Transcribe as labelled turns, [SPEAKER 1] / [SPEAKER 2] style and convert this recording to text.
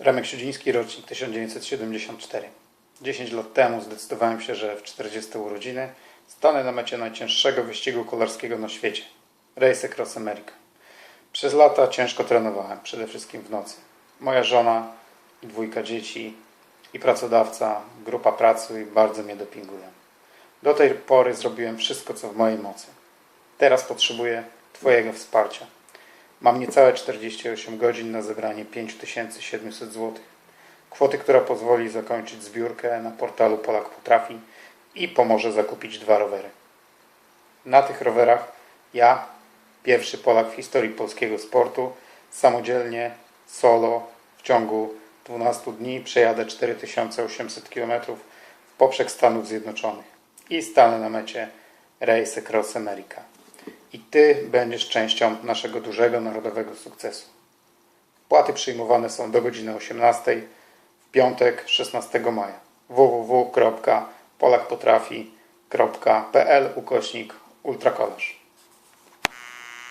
[SPEAKER 1] Remek Siedziński, rocznik 1974. 10 lat temu zdecydowałem się, że w 40 urodziny stanę na mecie najcięższego wyścigu kolarskiego na świecie Race Across America. Przez lata ciężko trenowałem, przede wszystkim w nocy. Moja żona, dwójka dzieci i pracodawca, grupa pracy bardzo mnie dopingują. Do tej pory zrobiłem wszystko, co w mojej mocy. Teraz potrzebuję Twojego wsparcia. Mam niecałe 48 godzin na zebranie 5700 zł. Kwoty, która pozwoli zakończyć zbiórkę na portalu Polak Potrafi i pomoże zakupić dwa rowery. Na tych rowerach ja, pierwszy Polak w historii polskiego sportu, samodzielnie, solo, w ciągu 12 dni przejadę 4800 km w poprzek Stanów Zjednoczonych i stanę na mecie Race Across America. Ty będziesz częścią naszego dużego narodowego sukcesu. Płaty przyjmowane są do godziny 18 w piątek 16 maja. www.polakpotrafi.pl ukośnik ultrakolarz.